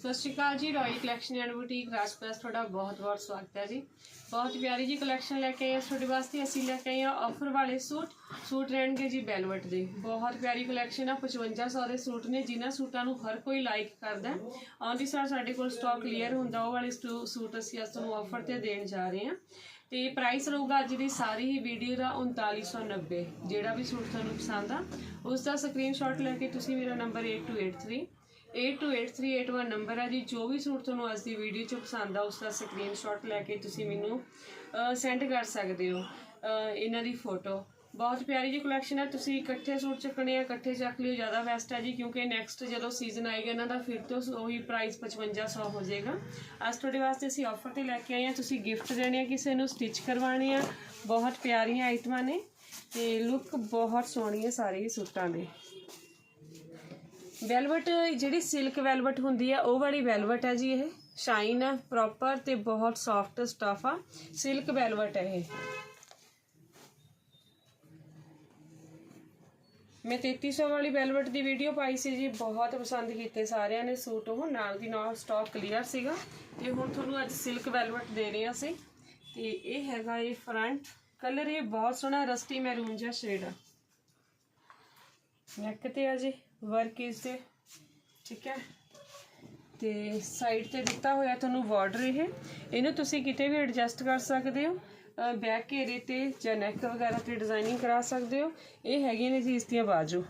ਸਤਿ ਸ਼੍ਰੀ ਅਕਾਲ ਜੀ, royal collection and boutique Rajpas ਤੁਹਾਡਾ ਬਹੁਤ-ਬਹੁਤ ਸਵਾਗਤ ਹੈ ਜੀ। ਬਹੁਤ ਪਿਆਰੀ ਜੀ ਕਲੈਕਸ਼ਨ ਲੈ ਕੇ ਆਏ ਹਾਂ, ਤੁਹਾਡੇ ਵਾਸਤੇ ਅਸੀਂ ਲੈ ਕੇ ਆਏ ਹਾਂ ਆਫਰ ਵਾਲੇ ਸੂਟ। ਸੂਟ ਰਹਿਣਗੇ ਜੀ ਬੈਲਵਟ ਦੇ। ਬਹੁਤ ਪਿਆਰੀ ਕਲੈਕਸ਼ਨ ਆ 5500 ਦੇ ਸੂਟ ਨੇ, ਜਿਨ੍ਹਾਂ ਸੂਟਾਂ ਨੂੰ ਹਰ ਕੋਈ ਲਾਈਕ ਕਰਦਾ ਆਉਂਦੀ ਸਾਰ ਸਾਡੇ ਕੋਲ ਸਟਾਕ ਕਲੀਅਰ ਹੁੰਦਾ, ਉਹ ਵਾਲੇ ਸਟੂ- ਸੂਟ ਅਸੀਂ ਅੱਜ ਤੁਹਾਨੂੰ ਆਫਰ ਤੇ ਦੇਣ ਜਾ ਰਹੇ ਹਾਂ। ਤੇ ਪ੍ਰਾਈਸ ਰਹੂਗਾ ਅੱਜ ਦੀ ਸਾਰੀ ਹੀ ਵੀਡੀਓ ਦਾ 3990 ਜਿਹੜਾ ਵੀ ਸੂਟ ਤੁਹਾਨੂੰ ਪਸੰਦ ਆ ਉਸ ਦਾ ਸਕਰੀਨਸ਼ਾਟ ਲੈ ਕੇ ਤੁਸੀਂ ਮੇਰਾ ਨੰਬਰ 8283 828381 ਨੰਬਰ ਆ ਜੀ। ਜੋ ਵੀ ਸੂਟ ਤੁਹਾਨੂੰ ਅੱਜ ਦੀ ਵੀਡੀਓ 'ਚ ਪਸੰਦ ਆ, ਉਸ ਦਾ ਸਕਰੀਨਸ਼ਾਟ ਲੈ ਕੇ ਤੁਸੀਂ ਮੈਨੂੰ ਸੈਂਡ ਕਰ ਸਕਦੇ ਹੋ ਇਹਨਾਂ ਦੀ ਫੋਟੋ ਬਹੁਤ ਪਿਆਰੀ ਜੀ ਕਲੈਕਸ਼ਨ ਹੈ ਤੁਸੀਂ ਇਕੱਠੇ ਸੂਟ ਚੱਕਣੇ ਆ, ਇਕੱਠੇ ਚੱਕ ਲਿਓ, ਜ਼ਿਆਦਾ ਬੈਸਟ ਹੈ ਜੀ, ਕਿਉਂਕਿ ਨੈਕਸਟ ਜਦੋਂ ਸੀਜ਼ਨ ਆਏਗਾ ਇਹਨਾਂ ਦਾ ਫਿਰ ਤੋਂ ਉਹੀ ਪ੍ਰਾਈਸ 5500 ਹੋ ਜਾਏਗਾ। ਅੱਜ ਤੁਹਾਡੇ ਵਾਸਤੇ ਅਸੀਂ ਆਫਰ ਤੇ ਲੈ ਕੇ ਆਏ ਹਾਂ ਤੁਸੀਂ ਗਿਫਟ ਦੇਣੇ ਆ ਕਿਸੇ ਨੂੰ ਸਟਿਚ ਕਰਵਾਉਣੇ ਆ। ਬਹੁਤ ਪਿਆਰੀਆਂ ਆਈਟਮਾਂ ਨੇ ਤੇ ਲੁੱਕ ਬਹੁਤ ਸੋਹਣੀ ਹੈ ਸਾਰੇ ਹੀ ਸੂਟਾਂ ਦੇ। ਵੈਲਵਟ, ਜਿਹੜੀ ਸਿਲਕ ਵੈਲਵਟ ਹੁੰਦੀ ਆ, ਉਹ ਵਾਲੀ ਵੈਲਵਟ ਹੈ ਜੀ ਇਹ। ਸ਼ਾਈਨ ਆ ਪ੍ਰੋਪਰ ਤੇ ਬਹੁਤ ਸੌਫਟ ਸਟਫ ਆ। ਸਿਲਕ ਵੈਲਵਟ ਹੈ ਇਹ। ਮੈਂ 3300 ਵਾਲੀ ਵੈਲਵਟ ਦੀ ਵੀਡੀਓ ਪਾਈ ਸੀ ਜੀ, ਬਹੁਤ ਪਸੰਦ ਕੀਤੇ ਸਾਰਿਆਂ ਨੇ ਸੂਟ ਉਹ। ਨਾਲ ਦੀ ਨਾਲ ਸਟਾਕ ਕਲੀਅਰ ਸੀਗਾ। ਤੇ ਹੁਣ ਤੁਹਾਨੂੰ ਅੱਜ ਸਿਲਕ ਵੈਲਵਟ ਦੇ ਰਹੇ ਹਾਂ ਅਸੀਂ। ਤੇ ਇਹ ਹੈਗਾ ਇਹ ਫਰੰਟ ਕਲਰ ਇਹ ਬਹੁਤ ਸੋਹਣਾ ਰਸਟੀ ਮੈਰੂਨ ਜਿਹਾ ਸ਼ੇਡ ਆ। ਨੈਕ ਤੇ ਆ ਜੀ। ਵਰਕ ਇਸ ਤੇ ਠੀਕ ਹੈ? ਤੇ ਸਾਈਡ ਤੇ ਦਿੱਤਾ ਹੋਇਆ ਤੁਹਾਨੂੰ ਬਾਰਡਰ ਇਹ। ਇਹਨੂੰ ਤੁਸੀਂ ਕਿਤੇ ਵੀ ਐਡਜਸਟ ਕਰ ਸਕਦੇ ਹੋ। ਬੈਕ ਏਰੇ ਤੇ ਜਾਂ ਨੈਕ ਵਗੈਰਾ ਤੇ ਡਿਜ਼ਾਈਨਿੰਗ ਕਰਾ ਸਕਦੇ ਹੋ। ਇਹ ਹੈਗੀਆਂ ਨੇ ਜੀ ਇਸ ਦੀਆਂ ਬਾਜੂ।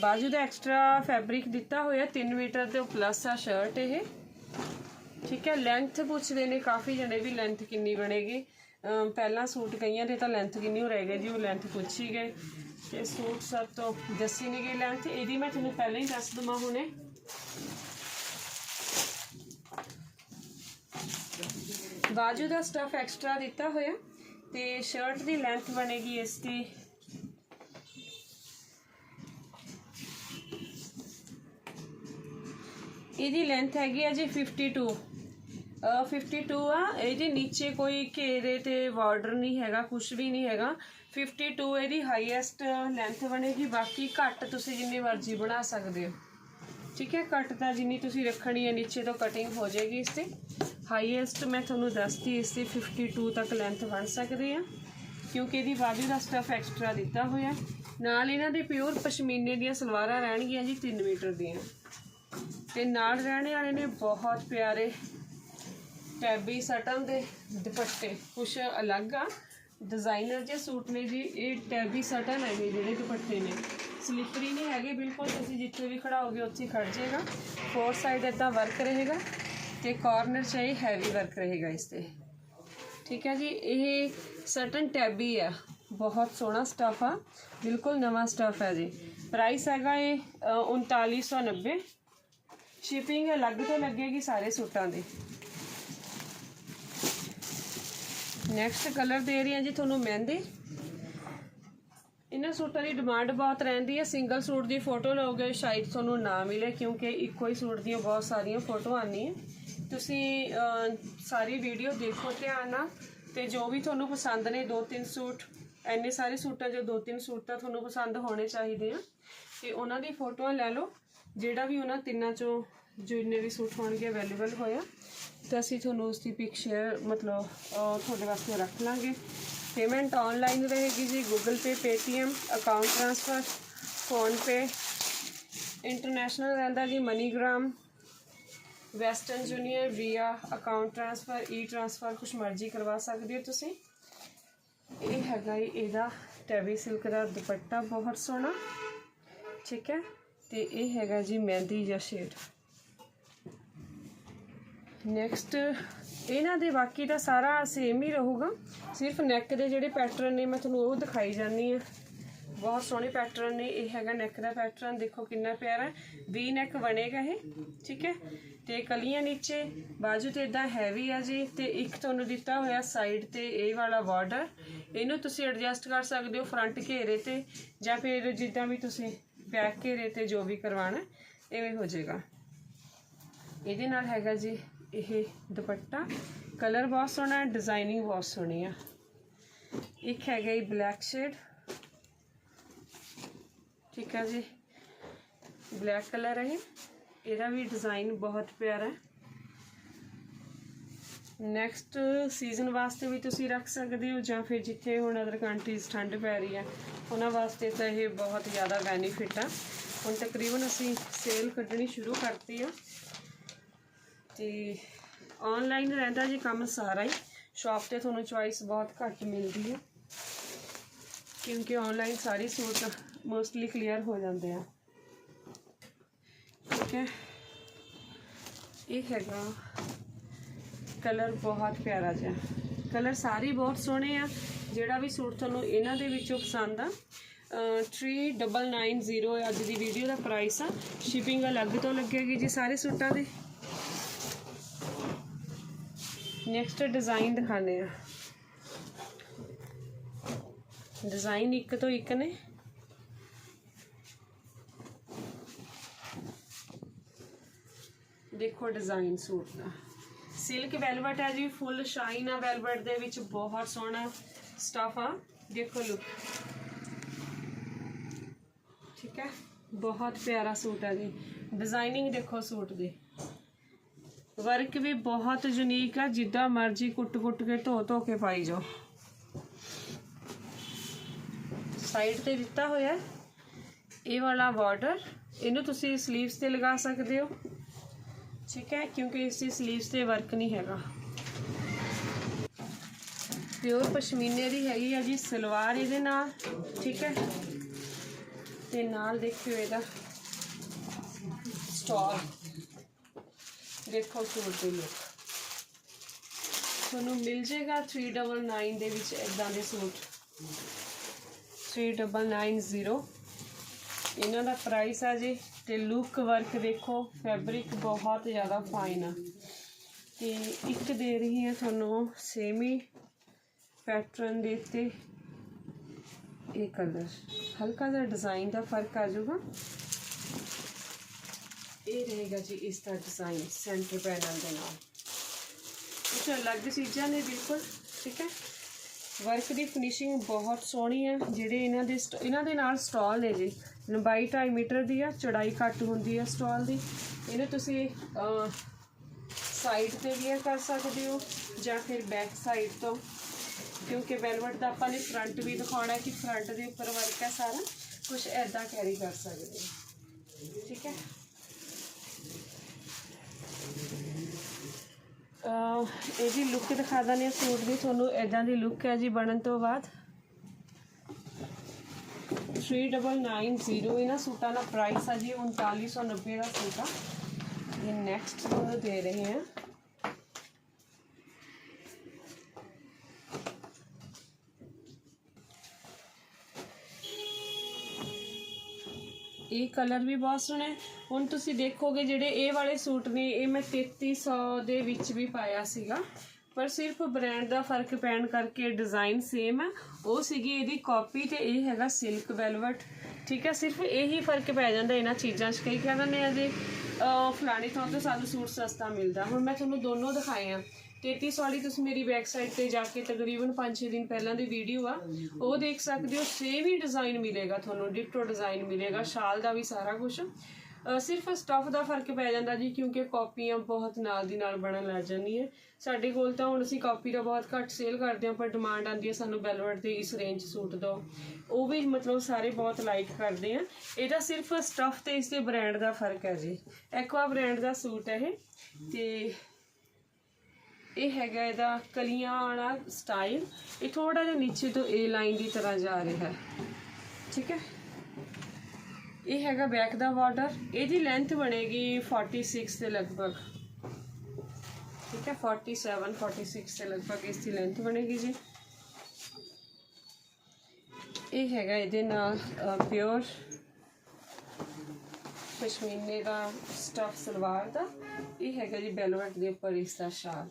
ਬਾਜੂ ਦਾ ਐਕਸਟਰਾ ਫੈਬਰਿਕ ਦਿੱਤਾ ਹੋਇਆ 3 ਮੀਟਰ ਦੇ ਪਲੱਸ ਆ ਸ਼ਰਟ ਇਹ। ਠੀਕ ਹੈ? ਲੈਂਥ ਪੁੱਛਦੇ ਨੇ, ਕਾਫੀ ਜਣੇ ਵੀ ਲੈਂਥ ਕਿੰਨੀ ਬਣੇਗੀ। ਪਹਿਲਾਂ ਸੂਟ ਕਈਆਂ ਦੇ ਤਾਂ ਲੈਂਥ ਕਿੰਨੀ ਹੋ ਰਹਿ ਗਈ ਜੀ, ਉਹ ਲੈਂਥ ਪੁੱਛੀ ਗਏ। ਤੇ ਸੂਟ ਸਭ ਤੋਂ ਦੱਸੀ ਨਹੀਂ ਗਈ ਲੈਂਥ ਇਹਦੀ ਮੈਂ ਤੁਹਾਨੂੰ ਪਹਿਲਾਂ ਹੀ ਦੱਸ ਦਵਾਂ ਹੁਣੇ। ਬਾਜੂ ਦਾ ਸਟਫ ਐਕਸਟਰਾ ਦਿੱਤਾ ਹੋਇਆ, ਤੇ ਸ਼ਰਟ ਦੀ ਲੈਂਥ ਬਣੇਗੀ ਇਸ ਦੀ। ਇਹਦੀ ਲੈਂਥ ਹੈਗੀ ਹੈ ਜੀ 52 ਅ 52 ਆ। ਇਹਦੇ ਨੀਚੇ ਕੋਈ ਘੇਰੇ ਤੇ ਬਾਰਡਰ ਨਹੀਂ ਹੈਗਾ ਕੁਝ ਵੀ ਨਹੀਂ ਹੈਗਾ। 52 ਇਹਦੀ ਹਾਈਐਸਟ ਲੈਂਥ ਬਣੇਗੀ, ਬਾਕੀ ਘੱਟ ਤੁਸੀਂ ਜਿੰਨੀ ਮਰਜ਼ੀ ਬਣਾ ਸਕਦੇ ਹੋ। ਠੀਕ ਹੈ ਕੱਟ ਤਾਂ ਜਿੰਨੀ ਤੁਸੀਂ ਰੱਖਣੀ ਹੈ, ਨੀਚੇ ਤੋਂ ਕਟਿੰਗ ਹੋ ਜਾਏਗੀ ਇਸ ਤੇ। ਹਾਈਐਸਟ ਮੈਂ ਤੁਹਾਨੂੰ ਦੱਸਤੀ, ਇਸ ਦੀ 52 ਤੱਕ ਲੈਂਥ ਬਣ ਸਕਦੀ ਆ। ਕਿਉਂਕਿ ਇਹਦੀ ਬਾਜੂ ਦਾ ਸਟਫ ਐਕਸਟਰਾ ਦਿੱਤਾ ਹੋਇਆ। ਨਾਲ ਇਹਨਾਂ ਦੇ ਪਿਓਰ ਪਸ਼ਮੀਨੇ ਦੀਆਂ ਸਲਵਾਰਾਂ ਰਹਿਣਗੀਆਂ ਜੀ 3 ਮੀਟਰ ਦੀਆਂ। ਤੇ ਨਾਲ ਰਹਿਣੇ ਵਾਲੇ ਨੇ ਬਹੁਤ ਪਿਆਰੇ ਟੈਬੀ ਸਟਨ ਦੇ ਦੁਪੱਟੇ। ਕੁਛ ਅਲੱਗ ਆ। ਡਿਜ਼ਾਈਨਰ ਜੇ ਸੂਟ ਨੇ ਜੀ ਇਹ ਟੈਬੀ ਸਟਨ ਹੈਗੇ ਜਿਹੜੇ ਦੁਪੱਟੇ ਨੇ। ਸਲਿਪਰੀ ਨਹੀਂ ਹੈਗੇ ਬਿਲਕੁਲ ਤੁਸੀਂ ਜਿੱਥੇ ਵੀ ਖੜਾਓਗੇ ਉੱਥੇ ਹੀ ਖੜ ਜਾਏਗਾ। ਫੋਰ ਸਾਈਡ ਇਦਾਂ ਵਰਕ ਰਹੇਗਾ ਤੇ ਕਾਰਨਰ 'ਚ ਇਹ ਹੈਵੀ ਵਰਕ ਰਹੇਗਾ ਇਸ ਤੇ। ਠੀਕ ਹੈ ਜੀ ਇਹ ਸਟਨ ਟੈਬੀ ਆ। ਬਹੁਤ ਸੋਹਣਾ ਸਟਫ ਆ। ਬਿਲਕੁਲ ਨਵਾਂ ਸਟਫ ਹੈ ਜੀ। ਪ੍ਰਾਈਸ ਹੈਗਾ ਇਹ ਅ, 3990 ਸ਼ਿਪਿੰਗ ਅਲੱਗ ਤੋਂ ਲੱਗੇਗੀ ਸਾਰੇ ਸੂਟਾਂ ਦੀ। ਨੈਕਸਟ ਕਲਰ ਦੇ ਰਹੀ ਹਾਂ ਜੀ ਤੁਹਾਨੂੰ ਮਹਿੰਦੀ। ਇਹਨਾਂ ਸੂਟਾਂ ਦੀ ਡਿਮਾਂਡ ਬਹੁਤ ਰਹਿੰਦੀ ਹੈ। ਸਿੰਗਲ ਸੂਟ ਦੀ ਫੋਟੋ ਲਓਗੇ, ਸ਼ਾਇਦ ਤੁਹਾਨੂੰ ਨਾ ਮਿਲੇ, ਕਿਉਂਕਿ ਇੱਕੋ ਹੀ ਸੂਟ ਦੀਆਂ ਬਹੁਤ ਸਾਰੀਆਂ ਫੋਟੋਆਂ ਆਉਂਦੀਆਂ। ਤੁਸੀਂ ਸਾਰੀ ਵੀਡੀਓ ਦੇਖੋ ਧਿਆਨ ਨਾਲ, ਤੇ ਜੋ ਵੀ ਤੁਹਾਨੂੰ ਪਸੰਦ ਨੇ ਦੋ ਤਿੰਨ ਸੂਟ ਐਨੇ ਸਾਰੇ ਸੂਟਾਂ ਜੋ ਦੋ ਤਿੰਨ ਸੂਟ ਤਾਂ ਤੁਹਾਨੂੰ ਪਸੰਦ ਹੋਣੇ ਚਾਹੀਦੇ ਆ। ਤੇ ਉਹਨਾਂ ਦੀ ਫੋਟੋਆਂ ਲੈ ਲਓ, ਜਿਹੜਾ ਵੀ ਉਹਨਾਂ ਤਿੰਨਾਂ 'ਚੋਂ ਜਿੰਨੇ ਵੀ ਸੂਟ ਹੋਣਗੇ ਅਵੇਲੇਬਲ ਹੋਇਆ ਤਾਂ ਅਸੀਂ ਤੁਹਾਨੂੰ ਉਸ ਦੀ ਪਿਕ ਸ਼ੇਅਰ ਮਤਲਬ ਤੁਹਾਡੇ ਵਾਸਤੇ ਰੱਖ ਲਾਂਗੇ। ਪੇਮੈਂਟ ਆਨਲਾਈਨ ਰਹੇਗੀ ਜੀ Google Pay Paytm account transfer PhonePe international ਰਹਿੰਦਾ ਜੀ MoneyGram western junior via account transfer e transfer ਕੁਛ ਮਰਜ਼ੀ ਕਰਵਾ ਸਕਦੇ ਹੋ ਤੁਸੀਂ। ਇਹ ਹੈਗਾ ਜੀ ਇਹਦਾ ਟੈਬੀ ਸਿਲਕ ਦਾ ਦੁਪੱਟਾ, ਬਹੁਤ ਸੋਹਣਾ। ਠੀਕ ਹੈ? ਤੇ ਇਹ ਹੈਗਾ ਜੀ ਮਹਿੰਦੀ ਜਾਂ ਸ਼ੇਡ ਨੈਕਸਟ ਇਹਨਾਂ ਦੇ ਬਾਕੀ ਦਾ ਸਾਰਾ ਸੇਮ ਹੀ ਰਹੂਗਾ। ਸਿਰਫ ਨੈਕ ਦੇ ਜਿਹੜੇ ਪੈਟਰਨ ਨੇ, ਮੈਂ ਤੁਹਾਨੂੰ ਉਹ ਦਿਖਾਈ ਜਾਂਦੀ ਆ ਬਹੁਤ ਸੋਹਣੇ ਪੈਟਰਨ ਨੇ, ਇਹ ਹੈਗਾ ਨੈਕ ਦਾ ਪੈਟਰਨ ਦੇਖੋ ਕਿੰਨਾ ਪਿਆਰਾ ਹੈ। ਵੀ ਨੈਕ ਬਣੇਗਾ ਇਹ, ਠੀਕ ਹੈ? ਤੇ ਕਲੀਆਂ ਨੀਚੇ, ਬਾਜੂ ਤੇ ਇਦਾਂ ਹੈਵੀ ਆ ਜੀ। ਤੇ ਇੱਕ ਤੁਹਾਨੂੰ ਦਿੱਤਾ ਹੋਇਆ ਸਾਈਡ ਤੇ ਇਹ ਵਾਲਾ ਬਾਰਡਰ ਇਹਨੂੰ ਤੁਸੀਂ ਐਡਜਸਟ ਕਰ ਸਕਦੇ ਹੋ ਫਰੰਟ ਘੇਰੇ ਤੇ, ਜਾਂ ਫਿਰ ਜਿੱਦਾਂ ਵੀ ਤੁਸੀਂ ਬੈਕ ਘੇਰੇ ਤੇ ਜੋ ਵੀ ਕਰਵਾਣਾ ਐਵੇਂ ਹੋ ਜਾਏਗਾ। ਇਹਦੇ ਨਾਲ ਹੈਗਾ ਜੀ ਇਹ ਦੁਪੱਟਾ ਕਲਰ ਬਹੁਤ ਸੋਹਣਾ ਹੈ ਡਿਜ਼ਾਈਨਿੰਗ ਬਹੁਤ ਸੋਹਣੀ ਆ। ਇੱਕ ਹੈਗਾ ਇਹ ਬਲੈਕ ਸ਼ੇਡ ਠੀਕ ਹੈ ਜੀ। ਬਲੈਕ ਕਲਰ ਹੈ ਇਹਦਾ ਵੀ ਡਿਜ਼ਾਈਨ ਬਹੁਤ ਪਿਆਰਾ ਹੈ। ਨੈਕਸਟ ਸੀਜ਼ਨ ਵਾਸਤੇ ਵੀ ਤੁਸੀਂ ਰੱਖ ਸਕਦੇ ਹੋ, ਜਾਂ ਫਿਰ ਜਿੱਥੇ ਹੁਣ ਅਦਰ ਕੰਟਰੀਜ਼ ਠੰਡ ਪੈ ਰਹੀ ਹੈ ਉਹਨਾਂ ਵਾਸਤੇ ਤਾਂ ਇਹ ਬਹੁਤ ਜ਼ਿਆਦਾ ਬੈਨੀਫਿਟ ਆ। ਹੁਣ ਤਕਰੀਬਨ ਅਸੀਂ ਸੇਲ ਕੱਢਣੀ ਸ਼ੁਰੂ ਕਰਤੀ ਆ। ਤੇ ਆਨਲਾਈਨ ਰਹਿੰਦਾ ਜੀ ਕੰਮ ਸਾਰਾ ਹੀ। ਸ਼ਾਪ ਤੇ ਤੁਹਾਨੂੰ ਚੁਆਇਸ ਬਹੁਤ ਘੱਟ ਮਿਲਦੀ ਹੈ। ਕਿਉਂਕਿ ਆਨਲਾਈਨ ਸਾਰੇ ਸੂਟ ਮੋਸਟਲੀ ਕਲੀਅਰ ਹੋ ਜਾਂਦੇ ਆ। ਠੀਕ ਹੈ। ਇਹ ਹੈਗਾ ਕਲਰ ਬਹੁਤ ਪਿਆਰਾ ਜਿਹਾ। ਕਲਰ ਸਾਰੇ ਬਹੁਤ ਸੋਹਣੇ ਆ। ਜਿਹੜਾ ਵੀ ਸੂਟ ਤੁਹਾਨੂੰ ਇਹਨਾਂ ਦੇ ਵਿੱਚੋਂ ਪਸੰਦ ਆ, ਅਹ 3990 ਅੱਜ ਦੀ ਵੀਡੀਓ ਦਾ ਪ੍ਰਾਈਸ ਆ। ਸ਼ਿਪਿੰਗ ਅਲੱਗ ਤੋਂ ਲੱਗੇਗੀ ਜੀ ਸਾਰੇ ਸੂਟਾਂ ਦੇ। ਨੈਕਸਟ ਡਿਜ਼ਾਈਨ ਦਿਖਾਣੇ ਆ ਡਿਜ਼ਾਈਨ ਇੱਕ ਤੋਂ ਇੱਕ ਨੇ। ਦੇਖੋ ਡਿਜ਼ਾਈਨ ਸੂਟ ਦਾ। ਸਿਲਕ ਵੈਲਵਟ ਹੈ ਜੀ ਫੁੱਲ ਸ਼ਾਈਨ ਆ ਵੈਲਵਟ ਦੇ ਵਿੱਚ, ਬਹੁਤ ਸੋਹਣਾ ਸਟਫ ਆ। ਦੇਖੋ ਲੁੱਕ ਠੀਕ ਹੈ? ਬਹੁਤ ਪਿਆਰਾ ਸੂਟ ਹੈ ਜੀ। ਡਿਜ਼ਾਈਨਿੰਗ ਦੇਖੋ ਸੂਟ ਦੀ। ਵਰਕ ਵੀ ਬਹੁਤ ਯੂਨੀਕ ਆ, ਜਿੱਦਾਂ ਮਰਜ਼ੀ ਕੁੱਟ-ਕੁੱਟ ਕੇ ਧੋ ਧੋ ਕੇ ਪਾਈ ਜਾਓ। ਸਾਈਡ ਤੇ ਦਿੱਤਾ ਹੋਇਆ ਇਹ ਵਾਲਾ ਬਾਰਡਰ ਇਹਨੂੰ ਤੁਸੀਂ 슬ੀਵਸ ਤੇ ਲਗਾ ਸਕਦੇ ਹੋ। ਠੀਕ ਹੈ, ਕਿਉਂਕਿ ਇਸ ਦੀ 슬ੀਵਸ ਤੇ ਵਰਕ ਨਹੀਂ ਹੈਗਾ। ਪਿਓਰ ਪਸ਼ਮੀਨੇ ਦੀ ਹੈਗੀ ਆ ਜੀ, ਸਲਵਾਰ ਇਹਦੇ ਨਾਲ, ਠੀਕ ਹੈ। ਤੇ ਨਾਲ ਦੇਖਿਓ ਇਹਦਾ ਸਟਾਲ ਦੇਖੋ ਸੂਟ ਦੀ ਲੁੱਕ ਤੁਹਾਨੂੰ ਮਿਲ ਜੇਗਾ 399 ਦੇ ਵਿੱਚ ਇਦਾਂ ਦੇ ਸੂਟ। 3990 ਇਹਨਾਂ ਦਾ ਪ੍ਰਾਈਸ ਆ ਜੀ ਤੇ ਲੁੱਕ ਵਰਕ ਦੇਖੋ ਫੈਬਰਿਕ ਬਹੁਤ ਜ਼ਿਆਦਾ ਫਾਈਨ ਆ। ਤੇ ਇੱਕ ਦੇ ਰਹੀ ਹਾਂ ਤੁਹਾਨੂੰ ਸੇਮੀ ਪੈਟਰਨ ਦੇ ਉੱਤੇ। ਇਹ ਕਲਰ ਹਲਕਾ ਜਿਹਾ ਡਿਜ਼ਾਈਨ ਦਾ ਫ਼ਰਕ ਆ ਜਾਊਗਾ। ਇਹ ਰਹੇਗਾ ਜੀ ਇਸ ਦਾ ਡਿਜ਼ਾਈਨ ਸੈਂਟਰ ਪੈਨਲ ਦੇ ਨਾਲ। ਇਹ ਅਲੱਗ ਚੀਜ਼ਾਂ ਨੇ ਬਿਲਕੁਲ, ਠੀਕ ਹੈ? ਵਰਕ ਦੀ ਫਿਨਿਸ਼ਿੰਗ ਬਹੁਤ ਸੋਹਣੀ ਹੈ, ਜਿਹੜੇ ਇਹਨਾਂ ਦੇ ਸਟ- ਇਹਨਾਂ ਦੇ ਨਾਲ ਸਟਾਲ ਨੇ ਜੀ। ਲੰਬਾਈ 2.5 ਮੀਟਰ ਦੀ ਆ, ਚੌੜਾਈ ਘੱਟ ਹੁੰਦੀ ਹੈ ਸਟਾਲ ਦੀ। ਇਹਨੂੰ ਤੁਸੀਂ ਸਾਈਡ ਤੇ ਵੀ ਕਰ ਸਕਦੇ ਹੋ ਜਾਂ ਫਿਰ ਬੈਕ ਸਾਈਡ ਤੋਂ। ਕਿਉਂਕਿ ਵੈਲਵਟ ਦਾ ਆਪਾਂ ਨੇ ਫਰੰਟ ਵੀ ਦਿਖਾਉਣਾ ਕਿ ਫਰੰਟ ਦੇ ਉੱਪਰ ਵਰਕ ਹੈ ਸਾਰਾ। ਕੁਝ ਐਦਾਂ ਕੈਰੀ ਕਰ ਸਕਦੇ ਹੋ। ਠੀਕ ਹੈ? ਇਹਦੀ ਲੁੱਕ ਦਿਖਾ ਦਿੰਦੇ ਹਾਂ, ਸੂਟ ਦੀ। ਤੁਹਾਨੂੰ ਇਦਾਂ ਦੀ ਲੁੱਕ ਹੈ ਜੀ ਬਣਨ ਤੋਂ ਬਾਅਦ। 3990 ਇਹਨਾਂ ਸੂਟਾਂ ਦਾ ਪ੍ਰਾਈਸ ਆ ਜੀ 3990 ਦਾ ਸੂਟ ਆ। ਇਹ ਨੈਕਸਟ ਤੁਹਾਨੂੰ ਦੇ ਰਹੇ ਹਾਂ। ਇਹ ਕਲਰ ਵੀ ਬਹੁਤ ਸੋਹਣਾ ਹੈ। ਹੁਣ ਤੁਸੀਂ ਦੇਖੋਗੇ ਜਿਹੜੇ ਇਹ ਵਾਲੇ ਸੂਟ ਨੇ, ਇਹ ਮੈਂ 3300 ਦੇ ਵਿੱਚ ਵੀ ਪਾਇਆ ਸੀਗਾ। ਪਰ ਸਿਰਫ ਬ੍ਰਾਂਡ ਦਾ ਫ਼ਰਕ ਪੈਣ ਕਰਕੇ ਡਿਜ਼ਾਈਨ ਸੇਮ ਹੈ ਉਹ ਸੀਗੀ ਇਹਦੀ ਕਾਪੀ ਤੇ ਇਹ ਹੈਗਾ ਸਿਲਕ ਵੈਲਵਟ ਠੀਕ ਹੈ, ਸਿਰਫ ਇਹੀ ਫ਼ਰਕ ਪੈ ਜਾਂਦਾ ਇਹਨਾਂ ਚੀਜ਼ਾਂ 'ਚ। ਕਈ ਕਹਿੰਦੇ ਆ ਜੀ, ਅਹ, ਫਲਾਣੀ ਥਾਂ ਤੋਂ ਸਾਨੂੰ ਸੂਟ ਸਸਤਾ ਮਿਲਦਾ। ਹੁਣ ਮੈਂ ਤੁਹਾਨੂੰ ਦੋਨੋਂ ਦਿਖਾਏ ਆ। 33 ਵਾਲੀ ਤੁਸੀਂ ਮੇਰੀ ਬੈਕ ਤੇ ਜਾ ਕੇ ਤਕਰੀਬਨ 5-6 ਦਿਨ ਪਹਿਲਾਂ ਦੀ ਵੀਡੀਓ ਆ, ਉਹ ਦੇਖ ਸਕਦੇ ਹੋ ਸੇਮ ਹੀ ਡਿਜ਼ਾਈਨ ਮਿਲੇਗਾ ਤੁਹਾਨੂੰ ਡਿਟੋ ਡਿਜ਼ਾਈਨ ਮਿਲੇਗਾ, ਸ਼ਾਲ ਦਾ ਵੀ ਸਾਰਾ ਕੁਝ ਸਿਰਫ ਸਟਫ ਦਾ ਫ਼ਰਕ ਪੈ ਜਾਂਦਾ ਜੀ, ਕਿਉਂਕਿ ਕਾਪੀਆਂ ਬਹੁਤ ਨਾਲ ਦੀ ਨਾਲ ਬਣਨ ਲੱਗ ਜਾਂਦੀਆਂ। ਸਾਡੇ ਕੋਲ ਤਾਂ ਹੁਣ ਅਸੀਂ ਕਾਪੀ ਦਾ ਬਹੁਤ ਘੱਟ ਸੇਲ ਕਰਦੇ ਹਾਂ, ਪਰ ਡਿਮਾਂਡ ਆਉਂਦੀ ਹੈ, ਸਾਨੂੰ ਵੈਲਵਟ ਦੇ ਇਸ ਰੇਂਜ ਸੂਟ ਦਿਓ ਉਹ ਵੀ ਮਤਲਬ ਸਾਰੇ ਬਹੁਤ ਲਾਈਕ ਕਰਦੇ ਆ। ਇਹਦਾ ਸਿਰਫ ਸਟਫ ਤੇ ਇਸ ਦੇ ਬ੍ਰਾਂਡ ਦਾ ਫ਼ਰਕ ਹੈ ਜੀ। ਐਕਵਾ ਬ੍ਰਾਂਡ ਦਾ ਸੂਟ ਹੈ ਇਹ, ਤੇ ਇਹ ਹੈਗਾ ਇਹਦਾ ਕਲੀਆਂ ਵਾਲਾ ਸਟਾਈਲ ਇਹ ਥੋੜਾ ਜਿਹਾ ਨੀਚੇ ਤੋਂ ਏ ਲਾਈਨ ਦੀ ਤਰ੍ਹਾਂ ਜਾ ਰਿਹਾ ਹੈ। ਠੀਕ ਹੈ? ਇਹ ਹੈਗਾ ਬੈਕ ਦਾ ਬਾਰਡਰ ਇਹਦੀ ਲੈਂਥ ਬਣੇਗੀ 46 ਦੇ ਲਗਭਗ। ਠੀਕ ਹੈ? 47 46 ਦੇ ਲਗਭਗ ਇਸ ਦੀ ਲੈਂਥ ਬਣੇਗੀ ਜੀ। ਇਹ ਹੈਗਾ ਇਹਦੇ ਨਾਲ ਪਿਓਰ ਪਸ਼ਮੀਨੇ ਦਾ ਸਟਫ ਸਲਵਾਰ ਦਾ। ਇਹ ਹੈਗਾ ਜੀ ਬੈਲਵਟ ਦੇ ਉੱਪਰ ਇਸ ਦਾ ਸ਼ਾਲ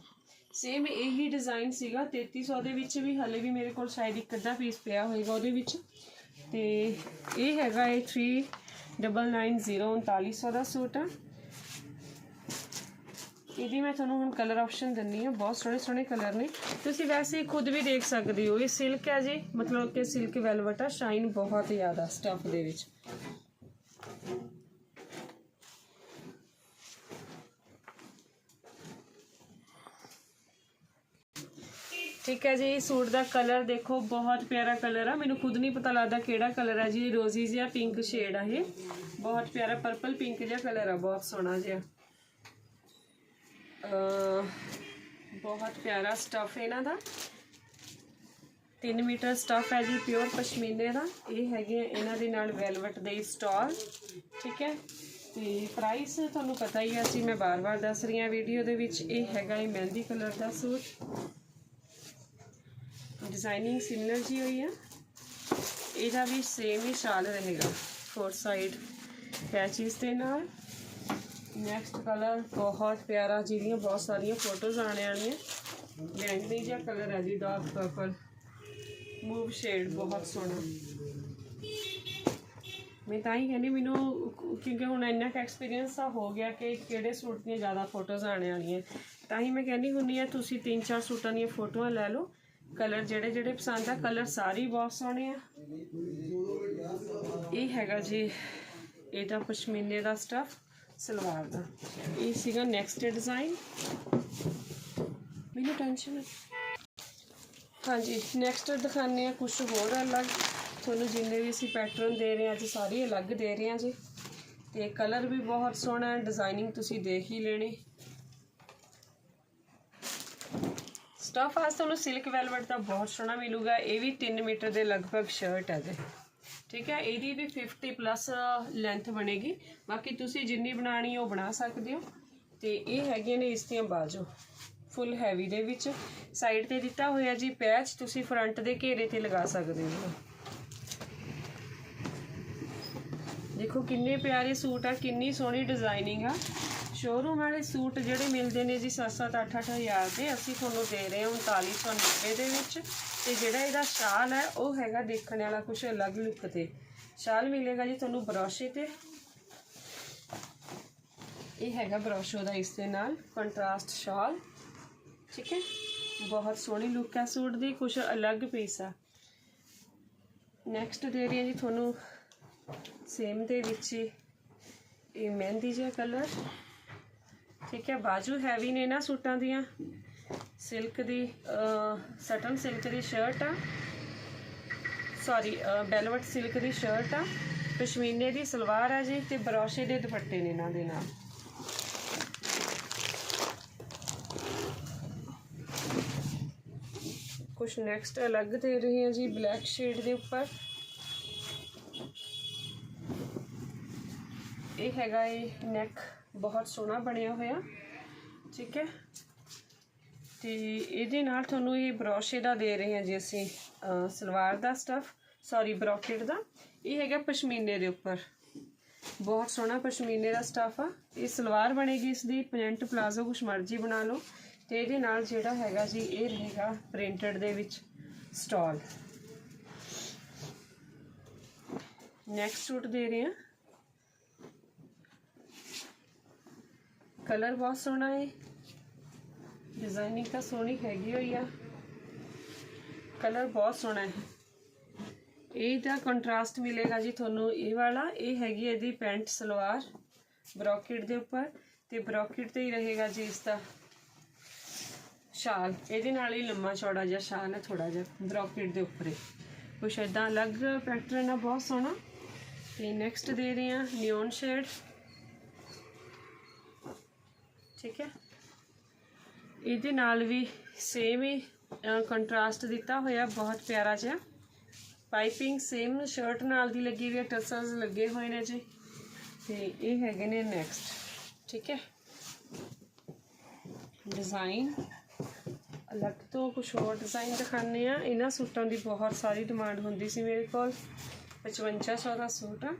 ਸੇਮ ਇਹੀ ਡਿਜ਼ਾਈਨ ਸੀਗਾ 3300 ਦੇ ਵਿੱਚ ਵੀ ਹਲੇ ਵੀ ਮੇਰੇ ਕੋਲ ਸ਼ਾਇਦ ਇੱਕ ਅੱਧਾ ਪੀਸ ਪਿਆ ਹੋਏਗਾ ਉਹਦੇ ਵਿੱਚ। ਤੇ ਇਹ ਹੈਗਾ ਇਹ 3990 3900 ਦਾ ਸੂਟ ਆ। ਇਹਦੀ ਮੈਂ ਤੁਹਾਨੂੰ ਹੁਣ ਕਲਰ ਆਪਸ਼ਨ ਦਿੰਨੀ ਆ, ਬਹੁਤ ਸੋਹਣੇ ਸੋਹਣੇ ਕਲਰ ਨੇ। ਤੁਸੀਂ ਵੈਸੇ ਖੁਦ ਵੀ ਦੇਖ ਸਕਦੇ ਹੋ, ਇਹ ਸਿਲਕ ਹੈ ਜੀ। ਮਤਲਬ ਕਿ ਸਿਲਕ ਵੈਲਵਟ ਆ ਸ਼ਾਈਨ ਬਹੁਤ ਜ਼ਿਆਦਾ ਸਟਫ ਦੇ ਵਿੱਚ। ਠੀਕ ਹੈ ਜੀ, ਸੂਟ ਦਾ ਕਲਰ ਦੇਖੋ, ਬਹੁਤ ਪਿਆਰਾ ਕਲਰ ਆ। ਮੈਨੂੰ ਖੁਦ ਨਹੀਂ ਪਤਾ ਲੱਗਦਾ ਕਿਹੜਾ ਕਲਰ ਆ ਜੀ ਰੋਜ਼ੀ ਜਿਹਾ ਪਿੰਕ ਸ਼ੇਡ ਆ ਇਹ। ਬਹੁਤ ਪਿਆਰਾ ਪਰਪਲ ਪਿੰਕ ਜਿਹਾ ਕਲਰ ਆ, ਬਹੁਤ ਸੋਹਣਾ ਜਿਹਾ। ਬਹੁਤ ਪਿਆਰਾ ਸਟਫ ਇਹਨਾਂ ਦਾ। 3 ਮੀਟਰ ਸਟਫ ਹੈ ਜੀ ਪਿਓਰ ਪਸ਼ਮੀਨੇ ਦਾ। ਇਹ ਹੈਗੇ ਆ ਇਹਨਾਂ ਦੇ ਨਾਲ ਵੈਲਵਟ ਦੇ ਸਟਾਲ ਠੀਕ ਹੈ। ਤੇ ਪ੍ਰਾਈਸ ਤੁਹਾਨੂੰ ਪਤਾ ਹੀ ਹੈ ਅਸੀਂ ਮੈਂ ਬਾਰ-ਬਾਰ ਦੱਸ ਰਹੀ ਹਾਂ ਵੀਡੀਓ ਦੇ ਵਿੱਚ ਇਹ ਹੈਗਾ ਇਹ ਮਹਿੰਦੀ ਕਲਰ ਦਾ ਸੂਟ। ਡਿਜ਼ਾਈਨਿੰਗ ਸਿਮਿਲਰ ਜੀ ਹੋਈ ਆ। ਇਹਦਾ ਵੀ ਸੇਮ ਹੀ ਸ਼ਾਲ ਰਹੇਗਾ। ਫੋਰ ਸਾਈਡ ਪੈਚਿਸ ਦੇ ਨਾਲ। ਨੈਕਸਟ ਕਲਰ ਬਹੁਤ ਪਿਆਰਾ, ਜਿਹਦੀਆਂ ਬਹੁਤ ਸਾਰੀਆਂ ਫੋਟੋਜ਼ ਆਣੇ ਵਾਲੀਆਂ। ਬੈਂਗਨੀ ਜਿਹਾ ਕਲਰ ਹੈ ਜੀ ਡਾਰਕ ਪਰਪਲ ਮੂਵ ਸ਼ੇਡ ਬਹੁਤ ਸੋਹਣਾ। ਮੈਂ ਤਾਂ ਹੀ ਕਹਿੰਦੀ, ਮੈਨੂੰ ਕਿਉਂਕਿ ਹੁਣ ਇੰਨਾ ਕੁ ਐਕਸਪੀਰੀਅੰਸ ਆ ਹੋ ਗਿਆ ਕਿ ਕਿਹੜੇ ਸੂਟ ਦੀਆਂ ਜ਼ਿਆਦਾ ਫੋਟੋਜ਼ ਆਣੇ ਵਾਲੀਆਂ। ਤਾਂ ਹੀ ਮੈਂ ਕਹਿੰਦੀ ਹੁੰਦੀ ਆ ਤੁਸੀਂ ਤਿੰਨ ਚਾਰ ਸੂਟਾਂ ਦੀਆਂ ਫੋਟੋਆਂ ਲੈ ਲਓ। ਕਲਰ ਜਿਹੜੇ ਜਿਹੜੇ ਪਸੰਦ ਆ, ਕਲਰ ਸਾਰੇ ਬਹੁਤ ਸੋਹਣੇ ਆ। ਇਹ ਹੈਗਾ ਜੀ, ਇਹਦਾ ਪਸ਼ਮੀਨੇ ਦਾ ਸਟਫ ਸਲਵਾਰ ਦਾ। ਇਹ ਸੀਗਾ ਨੈਕਸਟ ਡਿਜ਼ਾਈਨ ਮੈਨੂੰ ਟੈਨਸ਼ਨ ਹੈ ਹਾਂਜੀ ਨੈਕਸਟ ਦਿਖਾਉਂਦੇ ਆ ਕੁਝ ਹੋਰ ਅਲੱਗ। ਤੁਹਾਨੂੰ ਜਿੰਨੇ ਵੀ ਅਸੀਂ ਪੈਟਰਨ ਦੇ ਰਹੇ ਹਾਂ, ਅੱਜ ਸਾਰੇ ਅਲੱਗ ਦੇ ਰਹੇ ਹਾਂ ਜੀ। ਤੇ ਕਲਰ ਵੀ ਬਹੁਤ ਸੋਹਣਾ ਹੈ ਡਿਜ਼ਾਈਨਿੰਗ ਤੁਸੀਂ ਦੇਖ ਹੀ ਲੈਣੀ। ਸਟਫ ਆ, ਤੁਹਾਨੂੰ ਸਿਲਕ ਵੈਲਵਟ ਦਾ ਬਹੁਤ ਸੋਹਣਾ ਮਿਲੂਗਾ, ਇਹ ਵੀ 3 ਮੀਟਰ ਦੇ ਲਗਭਗ ਸ਼ਰਟ ਹੈ ਜੀ ਠੀਕ ਹੈ, ਇਹਦੀ ਵੀ 50 ਪਲੱਸ ਲੈਂਥ ਬਣੇਗੀ। ਬਾਕੀ ਤੁਸੀਂ ਜਿੰਨੀ ਬਣਾਣੀ ਉਹ ਬਣਾ ਸਕਦੇ ਹੋ। ਤੇ ਇਹ ਹੈਗੀਆਂ ਨੇ ਇਸ ਦੀਆਂ ਬਾਜੂ ਫੁੱਲ ਹੈਵੀ ਦੇ ਵਿੱਚ। ਸਾਈਡ ਤੇ ਦਿੱਤਾ ਹੋਇਆ ਜੀ ਪੈਚ ਤੁਸੀਂ ਫਰੰਟ ਦੇ ਘੇਰੇ ਤੇ ਲਗਾ ਸਕਦੇ ਹੋ। ਦੇਖੋ ਕਿੰਨੇ ਪਿਆਰੇ ਸੂਟ ਆ, ਕਿੰਨੀ ਸੋਹਣੀ ਡਿਜ਼ਾਈਨਿੰਗ ਆ। ਸ਼ੋਰੂਮ ਵਾਲੇ ਸੂਟ ਜਿਹੜੇ ਮਿਲਦੇ ਨੇ ਜੀ 7-7 8-8 ਹਜ਼ਾਰ ਦੇ, ਅਸੀਂ ਤੁਹਾਨੂੰ ਦੇ ਰਹੇ ਹਾਂ 3990 ਦੇ ਵਿੱਚ। ਤੇ ਜਿਹੜਾ ਇਹਦਾ ਸ਼ਾਲ ਹੈ, ਉਹ ਹੈਗਾ ਦੇਖਣ ਵਾਲਾ ਕੁਝ ਅਲੱਗ ਲੁੱਕ ਤੇ। ਸ਼ਾਲ ਮਿਲੇਗਾ ਜੀ ਤੁਹਾਨੂੰ ਬਰੋਸ਼ੇ ਤੇ। ਇਹ ਹੈਗਾ ਬਰੋਸ਼ੋ ਦਾ ਇਸ ਦੇ ਨਾਲ ਕੰਟਰਾਸਟ ਸ਼ਾਲ। ਠੀਕ ਹੈ? ਬਹੁਤ ਸੋਹਣੀ ਲੁੱਕ ਹੈ ਸੂਟ ਦੀ ਕੁਝ ਅਲੱਗ ਪੀਸ ਆ। ਨੈਕਸਟ ਦੇ ਰਹੀ ਹਾਂ ਜੀ ਤੁਹਾਨੂੰ ਸੇਮ ਦੇ ਵਿੱਚ ਹੀ, ਇਹ ਮਹਿੰਦੀ ਜਿਹਾ ਕਲਰ ਠੀਕ ਹੈ, ਬਾਜੂ ਹੈਵੀ ਨੇ ਨਾ ਸੂਟਾਂ ਦੀਆਂ। ਸਿਲਕ ਦੀ ਸਟਨ ਸਿਲਕ ਦੀ ਸ਼ਰਟ ਆ। ਸੌਰੀ ਬੈਲਵਟ ਸਿਲਕ ਦੀ ਸ਼ਰਟ ਆ। ਪਸ਼ਮੀਨੇ ਦੀ ਸਲਵਾਰ ਆ ਜੀ ਤੇ ਬਰੋਸ਼ੇ ਦੇ ਦੁਪੱਟੇ ਨੇ ਇਹਨਾਂ ਦੇ ਨਾਲ। ਕੁਝ ਨੈਕਸਟ ਅਲੱਗ ਦੇ ਰਹੀ ਹਾਂ ਜੀ ਬਲੈਕ ਸ਼ੇਡ ਦੇ ਉੱਪਰ। ਇਹ ਹੈਗਾ ਇਹ ਨੈਕ ਬਹੁਤ ਸੋਹਣਾ ਬਣਿਆ ਹੋਇਆ। ਠੀਕ ਹੈ। ਤੇ ਇਹਦੇ ਨਾਲ ਤੁਹਾਨੂੰ ਇਹ ਬਰੋਸ਼ੇ ਦਾ ਦੇ ਰਹੇ ਹਾਂ ਜੀ ਅਸੀਂ ਸਲਵਾਰ ਦਾ ਸਟਫ ਸੌਰੀ ਬਰੋਕੇਟ ਦਾ। ਇਹ ਹੈਗਾ ਪਸ਼ਮੀਨੇ ਦੇ ਉੱਪਰ। ਬਹੁਤ ਸੋਹਣਾ ਪਸ਼ਮੀਨੇ ਦਾ ਸਟਫ ਆ। ਇਹ ਸਲਵਾਰ ਬਣੇਗੀ ਇਸ ਦੀ ਪੈਂਟ ਪਲਾਜ਼ੋ ਕੁਛ ਮਰਜ਼ੀ ਬਣਾ ਲਓ। ਤੇ ਇਹਦੇ ਨਾਲ ਜਿਹੜਾ ਹੈਗਾ ਜੀ, ਇਹ ਰਹੇਗਾ ਪ੍ਰਿੰਟਡ ਦੇ ਵਿੱਚ ਸਟਾਲ। ਨੈਕਸਟ ਸੂਟ ਦੇ ਰਹੇ ਹਾਂ। ਕਲਰ ਬਹੁਤ ਸੋਹਣਾ ਹੈ ਡਿਜ਼ਾਈਨਿੰਗ ਤਾਂ ਸੋਹਣੀ ਹੈਗੀ ਹੋਈ ਆ। ਕਲਰ ਬਹੁਤ ਸੋਹਣਾ ਹੈ। ਇਹ ਦਾ ਕੰਟਰਾਸਟ ਮਿਲੇਗਾ ਜੀ ਤੁਹਾਨੂੰ। ਇਹ ਵਾਲਾ, ਇਹ ਹੈਗੀ ਇਹਦੀ ਪੈਂਟ ਸਲਵਾਰ ਬਰੋਕੇਟ ਦੇ ਉੱਪਰ ਤੇ ਬਰੋਕੇਟ ਤੇ ਹੀ ਰਹੇਗਾ ਜੀ ਇਸ ਦਾ। ਸ਼ਾਲ, ਇਹਦੇ ਨਾਲ ਹੀ ਲੰਮਾ ਚੌੜਾ ਜਿਹਾ ਸ਼ਾਲ ਹੈ ਥੋੜਾ ਜਿਹਾ, ਬਰੋਕੇਟ ਦੇ ਉੱਪਰ। ਹੀ ਕੁਛ ਇਦਾਂ ਅਲੱਗ ਪੈਟਰਨ ਆ ਬਹੁਤ ਸੋਹਣਾ। ਤੇ ਨੈਕਸਟ ਦੇ ਰਹੇ ਹਾਂ ਨਿਓਨ ਸ਼ੇਡ ਠੀਕ ਹੈ। ਇਹਦੇ ਨਾਲ ਵੀ ਸੇਮ ਹੀ ਕੰਟਰਾਸਟ ਦਿੱਤਾ ਹੋਇਆ, ਬਹੁਤ ਪਿਆਰਾ ਜਿਹਾ। ਪਾਈਪਿੰਗ ਸੇਮ ਸ਼ਰਟ ਨਾਲ ਦੀ ਲੱਗੀ ਹੋਈ ਹੈ ਟਸਲਸ ਲੱਗੇ ਹੋਏ ਨੇ ਜੀ। ਤੇ ਇਹ ਹੈਗੇ ਨੇ ਨੈਕਸਟ ਠੀਕ ਹੈ। ਡਿਜ਼ਾਈਨ ਅਲੱਗ ਤੋਂ ਕੁਝ ਹੋਰ ਡਿਜ਼ਾਈਨ ਦਿਖਾਣੇ ਆ ਇਹਨਾਂ ਸੂਟਾਂ ਦੀ ਬਹੁਤ ਸਾਰੀ ਡਿਮਾਂਡ ਹੁੰਦੀ ਸੀ ਮੇਰੇ ਕੋਲ। 5500 ਦਾ ਸੂਟ ਆ।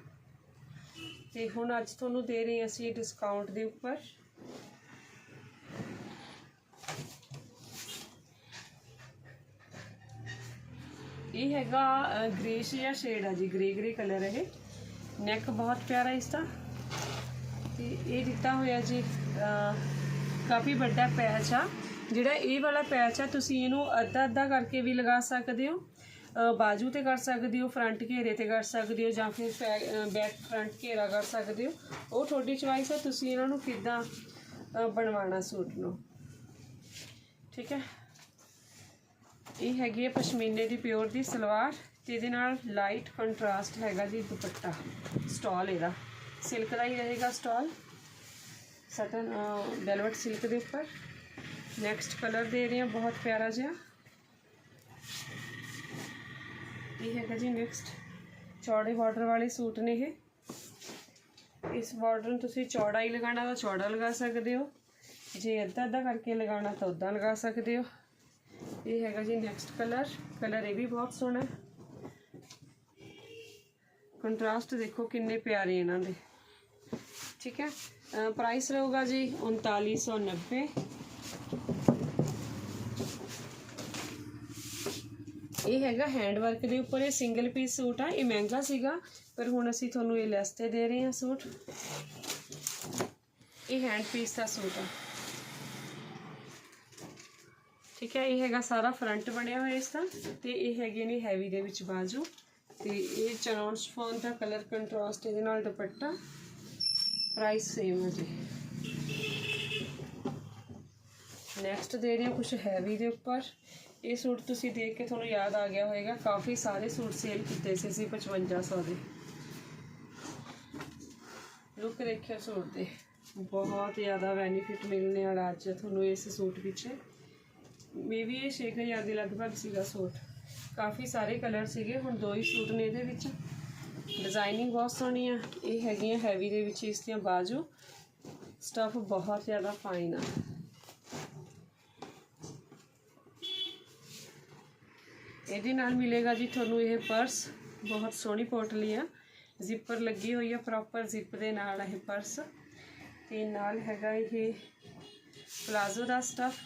ਤੇ ਹੁਣ ਅੱਜ ਤੁਹਾਨੂੰ ਦੇ ਰਹੇ ਅਸੀਂ ਡਿਸਕਾਊਂਟ ਦੇ ਉੱਪਰ। ਇਹ ਹੈਗਾ ਗ੍ਰੇਸ਼ ਜਿਹਾ ਸ਼ੇਡ ਆ ਜੀ ਗ੍ਰੇ ਗ੍ਰੇ ਕਲਰ ਇਹ। ਨੈਕ ਬਹੁਤ ਪਿਆਰਾ ਇਸ ਦਾ। ਤੇ ਇਹ ਦਿੱਤਾ ਹੋਇਆ ਜੀ ਕਾਫੀ ਵੱਡਾ ਪੈਚ ਆ। ਜਿਹੜਾ ਇਹ ਵਾਲਾ ਪੈਚ ਆ, ਤੁਸੀਂ ਇਹਨੂੰ ਅੱਧਾ ਅੱਧਾ ਕਰਕੇ ਵੀ ਲਗਾ ਸਕਦੇ ਹੋ। ਬਾਜੂ ਤੇ ਕਰ ਸਕਦੇ ਹੋ ਫਰੰਟ ਘੇਰੇ ਤੇ ਕਰ ਸਕਦੇ ਹੋ, ਜਾਂ ਫਿਰ ਬੈਕ ਫਰੰਟ ਘੇਰਾ ਕਰ ਸਕਦੇ ਹੋ। ਉਹ ਤੁਹਾਡੀ ਚੁਆਇਸ ਹੈ ਤੁਸੀਂ ਇਹਨਾਂ ਨੂੰ ਕਿੱਦਾਂ ਬਣਵਾਉਣਾ ਸੂਟ ਨੂੰ। ਠੀਕ ਹੈ? ਇਹ ਹੈਗੀ ਹੈ ਪਸ਼ਮੀਨੇ ਦੀ ਪਿਓਰ ਦੀ ਸਲਵਾਰ ਤੇ ਇਹਦੇ ਨਾਲ ਲਾਈਟ ਕੰਟਰਾਸਟ ਹੈਗਾ ਜੀ ਦੁਪੱਟਾ, ਸਟਾਲ ਇਹਦਾ। ਸਿਲਕ ਦਾ ਹੀ ਰਹੇਗਾ ਸਟਾਲ। ਸਟਨ ਵੈਲਵਟ ਸਿਲਕ ਦੇ ਉੱਪਰ। ਨੈਕਸਟ ਕਲਰ ਦੇ ਰਹੇ ਹਾਂ, ਬਹੁਤ ਪਿਆਰਾ ਜਿਹਾ। ਇਹ ਹੈਗਾ ਜੀ ਨੈਕਸਟ ਚੌੜੇ ਬਾਰਡਰ ਵਾਲੇ ਸੂਟ ਨੇ ਇਹ। ਇਸ ਬਾਰਡਰ ਨੂੰ ਤੁਸੀਂ ਚੌੜਾ ਹੀ ਲਗਾਉਣਾ ਤਾਂ ਚੌੜਾ ਲਗਾ ਸਕਦੇ ਹੋ। ਜੇ ਅੱਧਾ ਅੱਧਾ ਕਰਕੇ ਲਗਾਉਣਾ ਤਾਂ ਉਦਾਂ ਲਗਾ ਸਕਦੇ ਹੋ। ਇਹ ਹੈਗਾ ਜੀ ਨੈਕਸਟ ਕਲਰ ਕਲਰ ਇਹ ਵੀ ਬਹੁਤ ਸੋਹਣਾ ਹੈ। ਕੰਟਰਾਸਟ ਦੇਖੋ ਕਿੰਨੇ ਪਿਆਰੇ ਇਹਨਾਂ ਦੇ। ਠੀਕ ਹੈ? ਪ੍ਰਾਈਸ ਰਹੂਗਾ ਜੀ 3990 ਇਹ ਹੈਗਾ ਹੈਂਡ ਵਰਕ ਦੇ ਉੱਪਰ, ਇਹ ਸਿੰਗਲ ਪੀਸ ਸੂਟ ਆ, ਇਹ ਮਹਿੰਗਾ ਸੀਗਾ, ਪਰ ਹੁਣ ਅਸੀਂ ਤੁਹਾਨੂੰ ਇਹ ਲੈਸ ਤੇ ਦੇ ਰਹੇ ਹਾਂ ਸੂਟ। ਇਹ ਹੈਂਡ ਪੀਸ ਦਾ ਸੂਟ ਆ। ਠੀਕ ਹੈ, ਇਹ ਹੈਗਾ ਸਾਰਾ ਫਰੰਟ ਬਣਿਆ ਹੋਇਆ ਇਸ ਦਾ ਤੇ ਇਹ ਹੈਗੇ ਨੇ ਹੈਵੀ ਦੇ ਵਿੱਚ ਬਾਜੂ ਤੇ ਇਹ ਚਨੌਨ ਸਫੋਨ ਦਾ ਕਲਰ ਕੰਟਰਾਸਟ ਇਹਦੇ ਨਾਲ ਦੁਪੱਟਾ ਪ੍ਰਾਈਸ ਸੇਮ ਹੈ ਜੀ। ਨੈਕਸਟ ਦੇ ਰਹੇ ਹਾਂ ਕੁਝ ਹੈਵੀ ਦੇ ਉੱਪਰ। ਇਹ ਸੂਟ ਤੁਸੀਂ ਦੇਖ ਕੇ ਤੁਹਾਨੂੰ ਯਾਦ ਆ ਗਿਆ ਹੋਵੇਗਾ ਕਾਫੀ ਸਾਰੇ ਸੂਟ ਸੇਲ ਕੀਤੇ ਸੀ ਅਸੀਂ 5500 ਦੇ। ਲੁੱਕ ਦੇਖਿਓ ਸੂਟ ਦੇ, ਬਹੁਤ ਜ਼ਿਆਦਾ ਬੈਨੀਫਿਟ ਮਿਲਣੇ ਵਾਲਾ ਅੱਜ ਤੁਹਾਨੂੰ ਇਸ ਸੂਟ ਵਿੱਚ ਮੇ ਵੀ ਇਹ 6000 ਦੇ ਲਗਭਗ ਸੀਗਾ ਸੂਟ। ਕਾਫੀ ਸਾਰੇ ਕਲਰ ਸੀਗੇ। ਹੁਣ ਦੋ ਹੀ ਸੂਟ ਨੇ ਇਹਦੇ ਵਿੱਚ। ਡਿਜ਼ਾਈਨਿੰਗ ਬਹੁਤ ਸੋਹਣੀ ਆ। ਇਹ ਹੈਗੀਆਂ ਹੈਵੀ ਦੇ ਵਿੱਚ ਇਸ ਦੀਆਂ ਬਾਜੂ। ਸਟਫ ਬਹੁਤ ਜ਼ਿਆਦਾ ਫਾਈਨ ਆ। ਇਹਦੇ ਨਾਲ ਮਿਲੇਗਾ ਜੀ ਤੁਹਾਨੂੰ ਇਹ ਪਰਸ ਬਹੁਤ ਸੋਹਣੀ ਪੋਟਲੀ ਆ। ਜ਼ਿੱਪਰ ਲੱਗੀ ਹੋਈ ਆ ਪ੍ਰੋਪਰ ਜ਼ਿਪ ਦੇ ਨਾਲ ਇਹ ਪਰਸ ਤੇ ਨਾਲ ਹੈਗਾ ਇਹ ਪਲਾਜ਼ੋ ਦਾ ਸਟਫ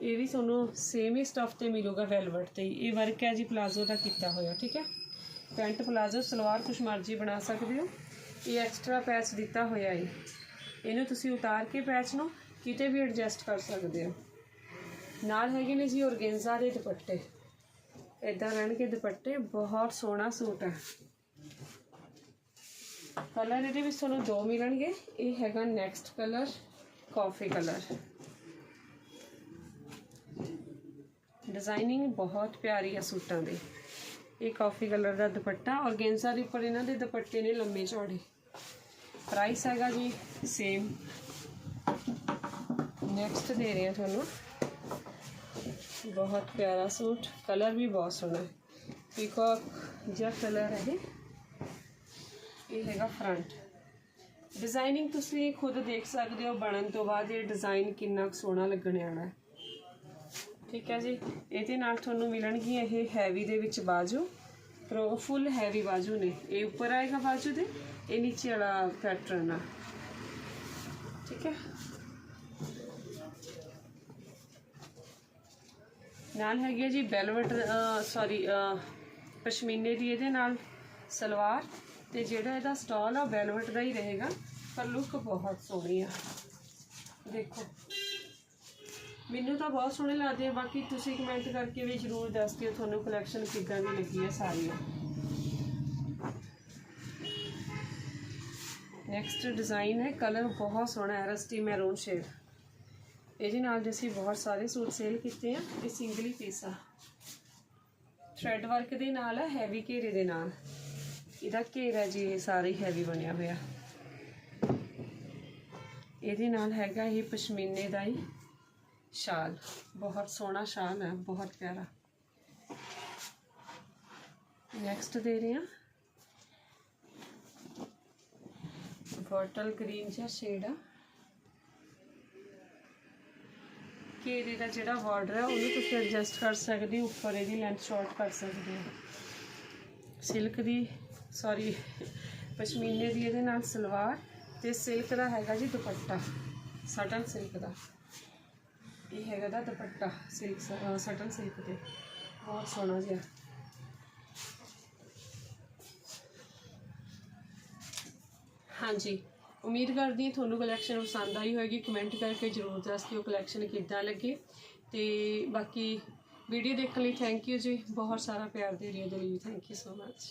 ਇਹ ਵੀ ਤੁਹਾਨੂੰ ਸੇਮ ਹੀ ਸਟਫ ਤੇ ਮਿਲੂਗਾ ਵੈਲਵਟ ਤੇ ਹੀ। ਇਹ ਵਰਕ ਹੈ ਜੀ ਪਲਾਜ਼ੋ ਦਾ ਕੀਤਾ ਹੋਇਆ, ਠੀਕ ਹੈ? ਪੈਂਟ ਪਲਾਜ਼ੋ ਸਲਵਾਰ ਕੁਛ ਮਰਜ਼ੀ ਬਣਾ ਸਕਦੇ ਹੋ। ਇਹ ਐਕਸਟਰਾ ਪੈਚ ਦਿੱਤਾ ਹੋਇਆ ਹੈ। ਇਹਨੂੰ ਤੁਸੀਂ ਉਤਾਰ ਕੇ ਪੈਚ ਨੂੰ ਕਿਤੇ ਵੀ ਐਡਜਸਟ ਕਰ ਸਕਦੇ ਹੋ। ਨਾਲ ਹੈਗੇ ਨੇ ਜੀ ਔਰਗੇਂਜ਼ਾ ਦੇ ਦੁਪੱਟੇ। ਇਦਾਂ ਰਹਿਣਗੇ ਦੁਪੱਟੇ, ਬਹੁਤ ਸੋਹਣਾ ਸੂਟ ਹੈ। ਕਲਰ ਇਹਦੇ ਵਿੱਚ ਤੁਹਾਨੂੰ ਦੋ ਮਿਲਣਗੇ। ਇਹ ਹੈਗਾ next colour coffee colour designing ਬਹੁਤ ਪਿਆਰੀ ਆ ਸੂਟਾਂ ਦੀ। ਇਹ ਕਾਫੀ ਕਲਰ ਦਾ ਦੁਪੱਟਾ ਔਰਗੇਂਜ਼ਾ ਦੇ ਉੱਪਰ ਇਹਨਾਂ ਦੇ ਦੁਪੱਟੇ ਨੇ ਲੰਮੇ ਚੌੜੇ। ਪ੍ਰਾਈਸ ਹੈਗਾ ਜੀ ਸੇਮ ਨੈਕਸਟ ਦੇ ਰਹੇ ਹਾਂ ਤੁਹਾਨੂੰ। ਬਹੁਤ ਪਿਆਰਾ ਸੂਟ। ਕਲਰ ਵੀ ਬਹੁਤ ਸੋਹਣਾ। ਹੈ ਪੀਕੌਕ ਜਿਹਾ ਕਲਰ ਹੈ ਇਹ। ਹੈਗਾ ਫਰੰਟ ਡਿਜ਼ਾਈਨਿੰਗ ਤੁਸੀਂ ਖੁਦ ਦੇਖ ਸਕਦੇ ਹੋ। ਬਣਨ ਤੋਂ ਬਾਅਦ ਇਹ ਡਿਜ਼ਾਈਨ ਕਿੰਨਾ ਕੁ ਸੋਹਣਾ ਲੱਗਣ ਵਾਲਾ ਹੈ। ਠੀਕ ਹੈ ਜੀ। ਇਹਦੇ ਨਾਲ ਤੁਹਾਨੂੰ ਮਿਲਣਗੀਆਂ ਇਹ ਹੈਵੀ ਦੇ ਵਿੱਚ ਬਾਜੂ। ਪ੍ਰੋ ਫੁੱਲ ਹੈਵੀ ਬਾਜੂ ਨੇ। ਇਹ ਉੱਪਰ ਆਏਗਾ ਬਾਜੂ ਦੇ, ਇਹ ਨੀਚੇ ਵਾਲਾ ਪੈਟਰਨ ਆ ਠੀਕ ਹੈ। ਨਾਲ ਹੈਗੀ ਹੈ ਜੀ ਬੈਲਵਟ ਸੌਰੀ ਪਸ਼ਮੀਨੇ ਦੀ ਇਹਦੇ ਨਾਲ ਸਲਵਾਰ। ਤੇ ਜਿਹੜਾ ਇਹਦਾ ਸਟਾਲ ਆ ਬੈਲਵਟ ਦਾ ਹੀ ਰਹੇਗਾ। ਪਰ ਲੁੱਕ ਬਹੁਤ ਸੋਹਣੀ ਆ। ਦੇਖੋ। ਮੈਨੂੰ ਤਾਂ ਬਹੁਤ ਸੋਹਣੇ ਲੱਗਦੇ ਆ, ਬਾਕੀ ਤੁਸੀਂ ਕਮੈਂਟ ਕਰਕੇ ਵੀ ਜਰੂਰ ਦੱਸ ਦਿਓ, ਤੁਹਾਨੂੰ ਕਲੈਕਸ਼ਨ ਕਿੱਦਾਂ ਦੀ ਲੱਗੀ ਹੈ ਸਾਰੀ। ਨੈਕਸਟ ਡਿਜ਼ਾਈਨ ਹੈ ਕਲਰ ਬਹੁਤ ਸੋਹਣਾ ਹੈ ਰਸਟੀ ਮੈਰੂਨ ਸ਼ੇਡ ਇਹਦੇ ਨਾਲ ਜੇ ਅਸੀਂ ਬਹੁਤ ਸਾਰੇ ਸੂਟ ਸੇਲ ਕੀਤੇ ਆ, ਇਹ ਸਿੰਗਲੀ ਪੀਸ ਆ। ਥ੍ਰੈਡ ਵਰਕ ਦੇ ਨਾਲ ਹੈ ਹੈਵੀ ਘੇਰੇ ਦੇ ਨਾਲ। ਇਹਦਾ ਘੇਰਾ ਜੀ ਇਹ ਸਾਰੇ ਹੈਵੀ ਬਣਿਆ ਹੋਇਆ। ਇਹਦੇ ਨਾਲ ਹੈਗਾ ਇਹ ਪਸ਼ਮੀਨੇ ਦਾ ਹੀ। ਸ਼ਾਲ। ਬਹੁਤ ਸੋਹਣਾ ਸ਼ਾਲ ਹੈ, ਬਹੁਤ ਪਿਆਰਾ। ਨੈਕਸਟ ਦੇ ਰਹੇ ਹਾਂ। ਬੋਟਲ ਗ੍ਰੀਨ ਜਿਹਾ ਸ਼ੇਡ ਆ। ਘੇਰੇ ਦਾ ਜਿਹੜਾ ਬਾਰਡਰ ਹੈ ਉਹਨੂੰ ਤੁਸੀਂ ਐਡਜਸਟ ਕਰ ਸਕਦੇ ਹੋ, ਉੱਪਰ ਇਹਦੀ ਲੈਂਥ ਸ਼ਾਰਟ ਕਰ ਸਕਦੇ ਹੋ। ਸਿਲਕ ਦੀ ਸੌਰੀ ਪਸ਼ਮੀਨੇ ਦੀ ਇਹਦੇ ਨਾਲ ਸਲਵਾਰ ਤੇ ਸਿਲਕ ਦਾ ਹੈਗਾ ਜੀ ਦੁਪੱਟਾ ਸਟਨ ਸਿਲਕ ਦਾ। ਇਹ ਹੈਗਾ ਦਾ ਦੁਪੱਟਾ ਸਿਲਕ ਸਟਨ ਸਿਲਕ ਤੇ। ਬਹੁਤ ਸੋਹਣਾ ਜਿਹਾ। ਹਾਂਜੀ, ਉਮੀਦ ਕਰਦੀ ਹਾਂ ਤੁਹਾਨੂੰ ਕਲੈਕਸ਼ਨ ਪਸੰਦ ਆਈ ਹੋਵੇਗੀ ਕਮੈਂਟ ਕਰਕੇ ਜਰੂਰ ਦੱਸ ਦਿਓ ਕਲੈਕਸ਼ਨ ਕਿੱਦਾਂ ਲੱਗੇ। ਤੇ ਬਾਕੀ ਵੀਡੀਓ ਦੇਖਣ ਲਈ ਥੈਂਕ ਯੂ ਜੀ। ਬਹੁਤ ਸਾਰਾ ਪਿਆਰ ਦੇ ਰਹੇ ਹੋ ਲਈ ਥੈਂਕ ਯੂ ਸੋ ਮੱਚ